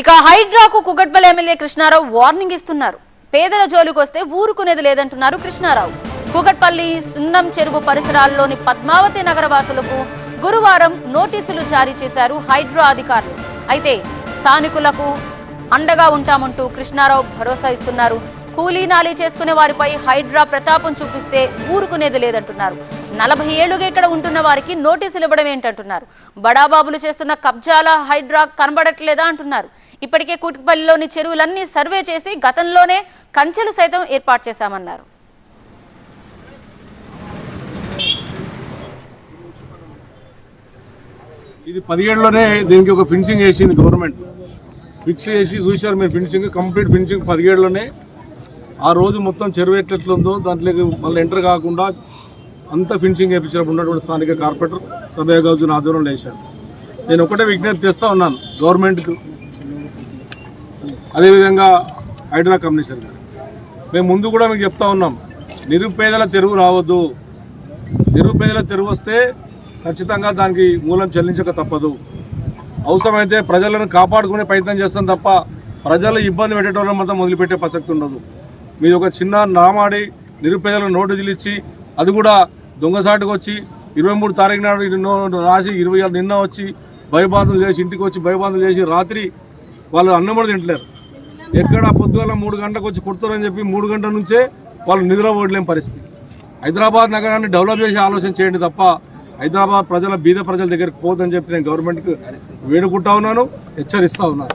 ఇక హైడ్రాకు Kukatpally MLA Krishna Rao warning ఇస్తున్నారు. పేదల జోలికి వస్తే ఊరుకునేది లేదంటున్నారు కృష్ణారావు. కుగట్పల్లి సున్నం చెరువు పరిసరాల్లోని పద్మావతి నగర వాసులకు గురువారం నోటీసులు జారీ చేశారు హైడ్రా అధికారులు. అయితే స్థానికులకు అండగా ఉంటామంటూ కృష్ణారావు భరోసా ఇస్తున్నారు. కూలీ నాలీ చేసుకునే వారిపై హైడ్రా ప్రతాపం చూపిస్తే ఊరుకునేది లేదంటున్నారు. నలభై ఏళ్ళుగా ఇక్కడ ఉంటున్న వారికి నోటీసులు ఇవ్వడం ఏంటంటున్నారు? బడాబాబులు చేస్తున్న కబ్జాల హైడ్రా కనబడట్లేదా అంటున్నారు? ఇప్పటికే కూటుపల్లిలోని చెరువులన్నీ సర్వే చేసి గతంలోనే కంచెలు సైతం ఏర్పాటు చేశామన్నారు. ఇది పదిహేడులోనే దీనికి ఒక ఫినిషింగ్ వేసింది గవర్నమెంట్. ఫిక్స్ చేసి చూశారు మీరు ఫినిషింగ్ కంప్లీట్ ఫినిషింగ్ పదిహేడులోనే. ఆ రోజు మొత్తం చెరువు ఎట్లెట్లుందో దాంట్లోకి మళ్ళీ ఎంటర్ కాకుండా అంతా ఫినిషింగ్ వేయించినప్పుడు ఉన్నటువంటి స్థానిక కార్పొరేటర్ సభ్య గౌజుని ఆధ్వర్యంలో వేశారు నేను ఒకటే విజ్ఞప్తి చేస్తూ ఉన్నాను. గవర్నమెంట్కు అదేవిధంగా హైడ్రా కమిషనర్ గారు మేము ముందు కూడా మీకు చెప్తా ఉన్నాం. నిరుపేదల తెరువు రావద్దు. నిరుపేదల తెరువు వస్తే ఖచ్చితంగా దానికి మూలం చెల్లించక తప్పదు. అవసరమైతే ప్రజలను కాపాడుకునే ప్రయత్నం చేస్తాం తప్ప ప్రజలు ఇబ్బంది పెట్టేటోళ్ళని మాత్రం మొదలుపెట్టే ప్రసక్తి ఉండదు. మీది ఒక చిన్న నామాడి నిరుపేదలకు నోటీసులు ఇచ్చి అది కూడా దొంగసాటుకు వచ్చి ఇరవై మూడు తారీఖు నాడు రాసి ఇరవై ఆరు నిన్న వచ్చి భయబాంధులు చేసి ఇంటికి వచ్చి భయబాంధులు చేసి రాత్రి వాళ్ళు అన్నం కూడా తింటలేరు. ఎక్కడ పొద్దుగల మూడు గంటలకు వచ్చి కుడతారని చెప్పి మూడు గంటల నుంచే వాళ్ళు నిద్ర పోవట్లేని పరిస్థితి. హైదరాబాద్ నగరాన్ని డెవలప్ చేసి ఆలోచన చేయండి తప్ప హైదరాబాద్ ప్రజల బీద ప్రజల దగ్గరికి పోదని చెప్పి నేను గవర్నమెంట్కి వేడుకుంటా ఉన్నాను హెచ్చరిస్తూ ఉన్నాను.